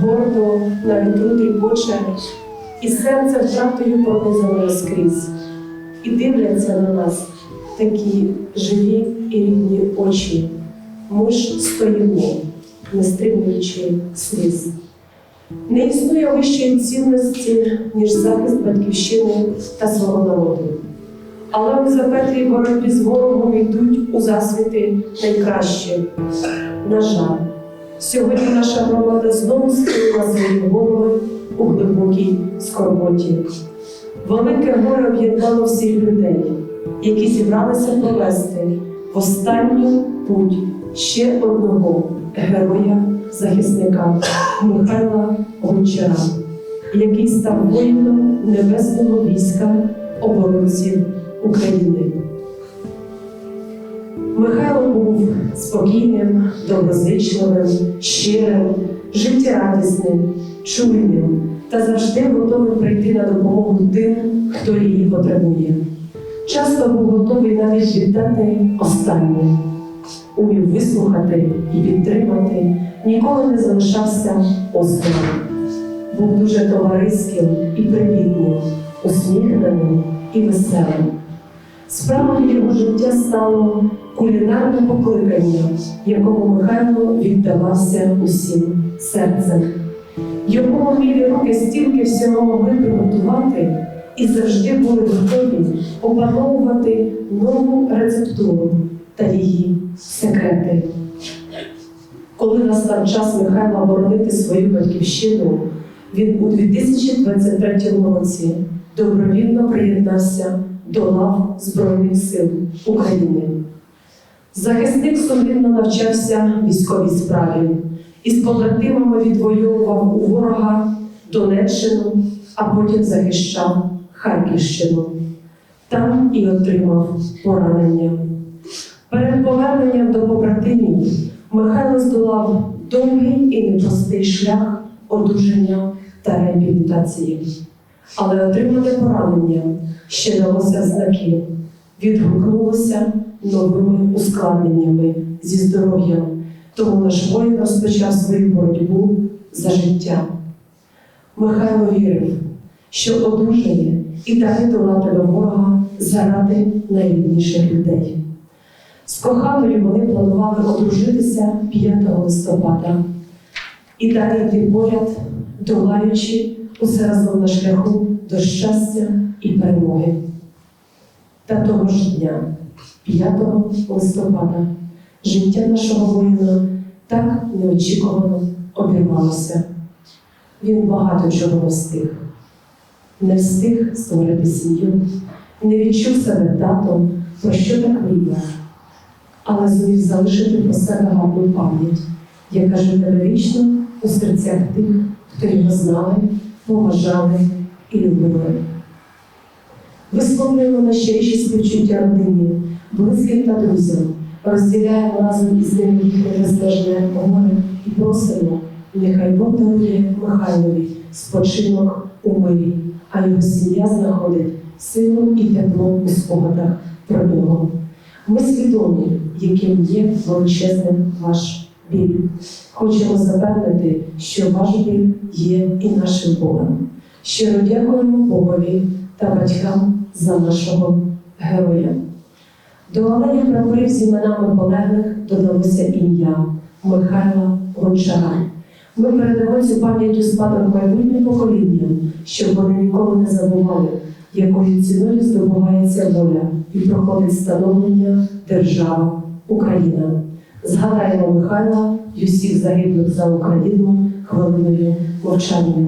гордо на вітру тріпоче, і серце втратою пронизано скрізь. І дивляться на нас такі живі і рідні очі. Ми ж стоїмо, не стримуючи сліз. Не існує вищої цінності, ніж захист батьківщини та свого народу. Але у запеклій боротьбі з ворогом йдуть у засвіти найкращі. На жаль, сьогодні наша громада знову схилила свої голови у глибокій скорботі. Велике горе об'єднало всіх людей, які зібралися провести в останню путь ще одного героя-захисника Михайла Гончара, який став воїном небесного війська оборонців України. Михайло був спокійним, доброзичливим, щирим, життєрадісним, чуйним та завжди готовим прийти на допомогу тим, хто її потребує. Часто був готовий навіть віддати останнє, умів вислухати і підтримати, ніколи не залишався осторонь. Був дуже товариським і привітним, усміхненим і веселим. Справою його життя стало кулінарне покликання, якому Михайло віддавався усім серцем. Його умілі руки стільки всього могли приготувати і завжди були готові опановувати нову рецептуру та її секрети. Коли настав час Михайла боронити свою батьківщину, він у 2023 році добровільно приєднався до лав Збройних сил України. Захисник сумлінно навчався військовій справі і з побратимами відвоював у ворога Донеччину, а потім захищав Харківщину. Там і отримав поранення. Перед поверненням до побратимів Михайло здолав довгий і непростий шлях одужання та реабілітації. Але отримане поранення ще далося знаки, відгукнулося новими ускладненнями зі здоров'ям, тому наш воїн розпочав свою боротьбу за життя. Михайло вірив, що одужає і далі долатиме ворога заради найрідніших людей. З коханою вони планували одружитися 5 листопада і далі йти поряд, долаючи усе разом на шляху до щастя і перемоги. Та того ж дня, 5 листопада, життя нашого воїна так неочікувано обірвалося. Він багато чого не встиг. Не встиг створити сім'ю, не відчув себе татом, про що так мріяв, але зумів залишити про себе гарну пам'ять, яка живе вічно у серцях тих, хто його знали, поважали і любили. Висловлюємо найщиріші співчуття родині, близьким та друзям, розділяємо разом із ними їхнє безмежне горе і просимо, нехай Бог дарує Михайлові спочинок у мирі, а його сім'я знаходить силу і тепло у спогадах про нього. Ми свідомі, яким є величезним ваш біль. Хочемо запевнити, що ваш біль є і нашим Богом. Щиро дякуємо Богові та батькам за нашого героя. До алеї прапорів з іменами полеглих додалося ім'я Михайла Гончара. Ми передамо цю пам'ять у спадок майбутнім поколінням, щоб вони ніколи не забували, якою ціною здобувається воля і проходить становлення держава Україна. Згадаємо Михайла і усіх загиблих за Україну хвилиною мовчання.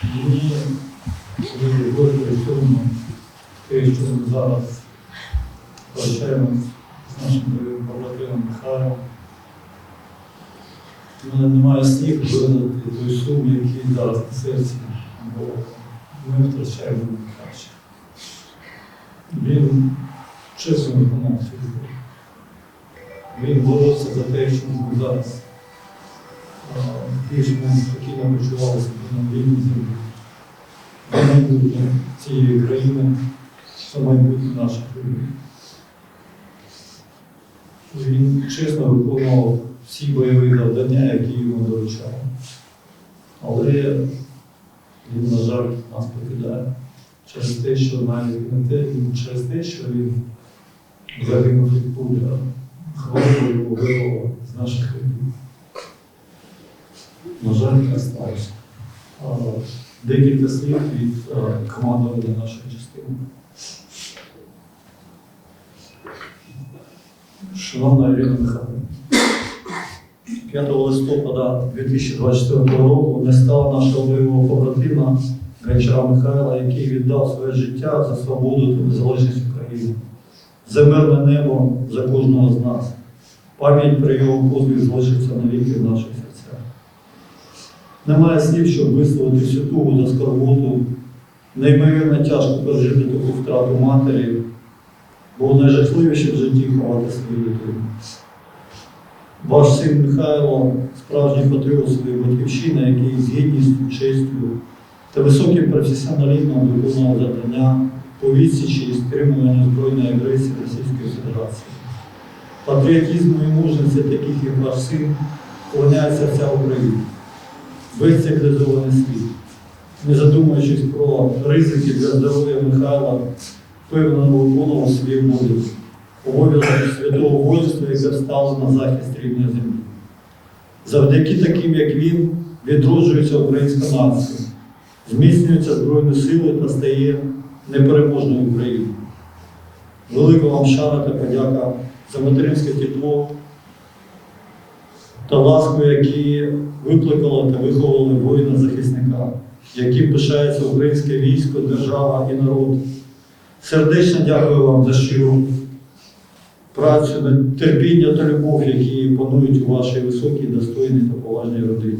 Коли говорити в цьому, те, що ми зараз прощаємо з нашим побратимом Михайлом, у мене немає слів видати той сум, який зараз на серці, бо ми втрачаємо найкраще. Він чесно виконав свій. Він боровся за те, що ми зараз більш-менш спокійно почувалися на вільній землі. майбутнє цієї країни, за майбутнє наших людей. Він чесно виконував всі бойові завдання, які йому доручали. Але він, на жаль, нас покидає через те, що навіть не те, через те, що він загинув від пуля хворого убило з наших рядів. На жаль, так сталося. Декілька слів від е, командування нашої частини. Шановна Ірина Михайлівна, 5 листопада 2024 року не стало нашого бойового побратима Гончара Михайла, який віддав своє життя за свободу та незалежність України. За мирне небо за кожного з нас. Пам'ять про його подвиг залишиться навіки в наших. Немає слів, щоб висловити всю тугу та скорботу. Неймовірно тяжко пережити таку втрату матері, бо найжахливіше в житті ховати свою дитину. Ваш син Михайло справжній патріот своєї батьківщини, який з гідністю, честю та високим професіоналізмом виконував завдання по відсічі і стримуванню збройної агресії Російської Федерації. Патріотизму і мужності таких, як ваш син, вклоняється вся Україна. Весь цивілізований світ, не задумуючись про ризики для здоров'я Михайла, впевнено виконував свій обов'язок, обов'язок святого воїнства, яке стало на захист рідної землі. Завдяки таким, як він, відроджується українська нація, зміцнюються Збройні сили та стає непереможною Україною. Велика вам шана та подяка за материнське тепло та ласку, які викликало та виховували воїна-захисника, яким пишається українське військо, держава і народ. Сердечно дякую вам за щиру працю, терпіння та любов, які панують у вашій високій, достойній та поважній родині.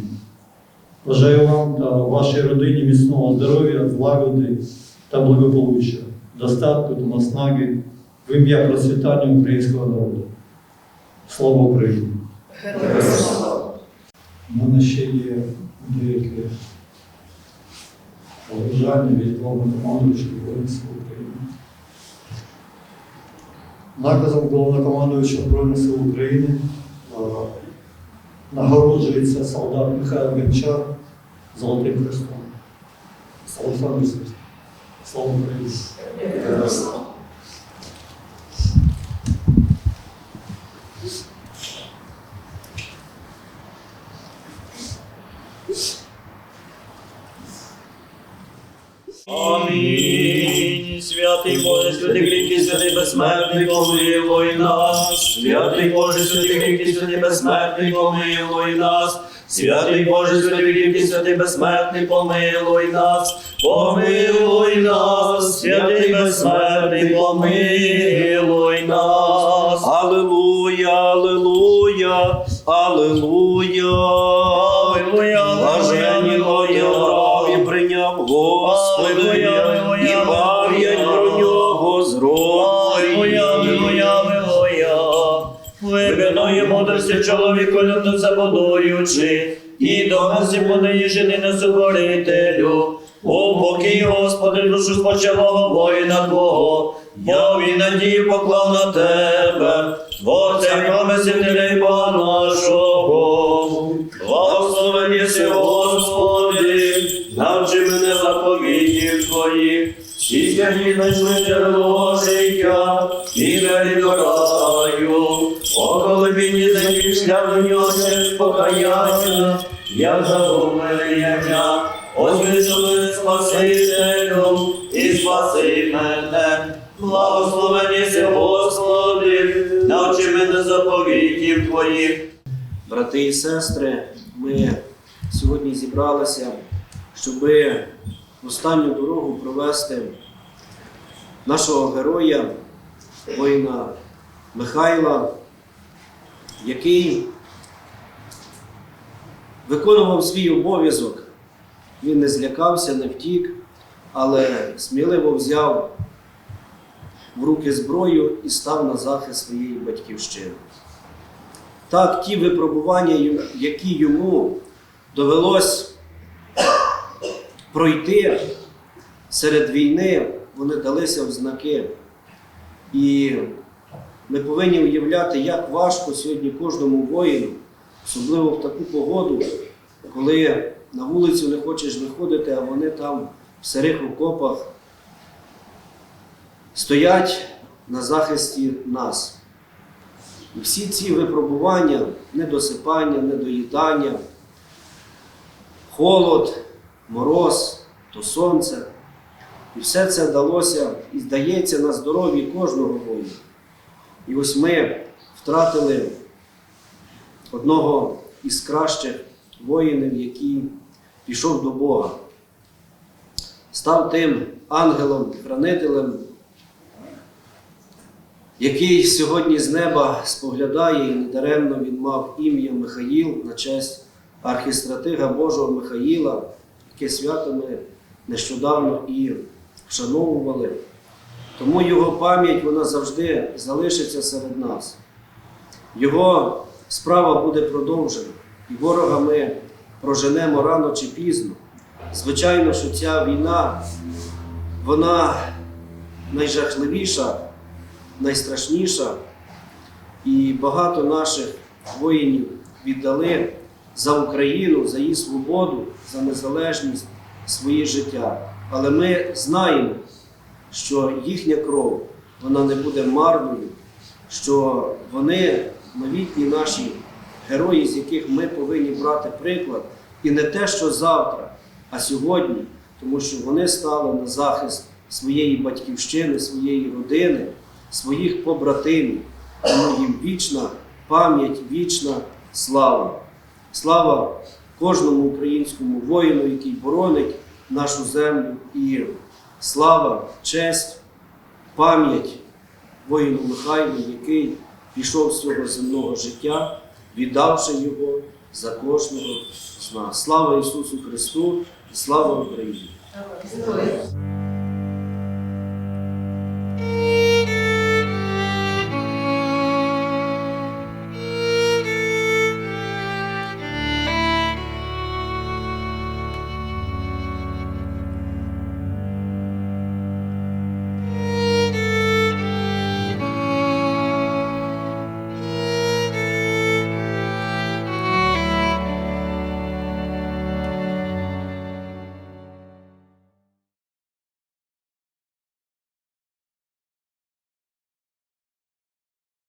Бажаю вам та вашій родині міцного здоров'я, злагоди та благополуччя, достатку та наснаги в ім'я процвітання українського народу. Слава Україні! У мене ще є деякі побажання від головнокомандуючого Збройних сил України. Наказом головнокомандуючого Збройних сил України нагороджується солдат Михайло Гончар Золотим. Олександр Сергійович, Слава Україні! Святий Боже, святий кріпкий, святий безсмертний, помилуй нас. Святий Боже, святий кріпкий, святий безсмертний, помилуй нас. Святий Боже, святий кріпкий, святий безсмертний, помилуй нас. Помилуй нас, святий безсмертний, помилуй нас. Аллилуйя, аллилуйя. Аллилуйя, Мудрості чоловіку люто забудуючи, і дорозі понині жени не сукорителю. У покій, Господи, душу спочилого воїна Твого, бо він поклав на Тебе, Творця і промислителя і Бога нашого. Благословені си, Господи, навчи мене заповідів Твоїх, всі святі знайшли джерело життя, і двері до раю. Мені такий шлях до нього через покаяння, я загублення, Озвичили Спасителю і спаси мене. Благословені си, Господи, навчи мене заповідів Твоїх. Брати і сестри, ми сьогодні зібралися, щоб останню дорогу провести нашого героя, воїна Михайла, який виконував свій обов'язок. Він не злякався, не втік, але сміливо взяв в руки зброю і став на захист своєї батьківщини. Так, ті випробування, які йому довелось пройти, серед війни вони далися в знаки. І ми повинні уявляти, як важко сьогодні кожному воїну, особливо в таку погоду, коли на вулицю не хочеш виходити, а вони там в сирих окопах стоять на захисті нас. І всі ці випробування, недосипання, недоїдання, холод, мороз, то сонце. І все це далося і здається на здоров'ї кожного воїна. І ось ми втратили одного із кращих воїнів, який пішов до Бога. Став тим ангелом, хранителем, який сьогодні з неба споглядає, і недаремно він мав ім'я Михаїл на честь архістратига Божого Михаїла, яке свято ми нещодавно і вшановували. Тому його пам'ять вона завжди залишиться серед нас. Його справа буде продовжена, і ворога ми проженемо рано чи пізно. Звичайно, що ця війна, вона найжахливіша, найстрашніша, і багато наших воїнів віддали за Україну, за її свободу, за незалежність своє життя. Але ми знаємо, що їхня кров вона не буде марною, що вони новітні наші герої, з яких ми повинні брати приклад, і не те, що завтра, а сьогодні, тому що вони стали на захист своєї батьківщини, своєї родини, своїх побратимів. Тому їм вічна пам'ять, вічна слава. Слава кожному українському воїну, який боронить нашу землю, і слава, честь, пам'ять воїну Михайлу, який пішов з цього земного життя, віддавши його за кожного з нас. Слава Ісусу Христу! і Слава Україні!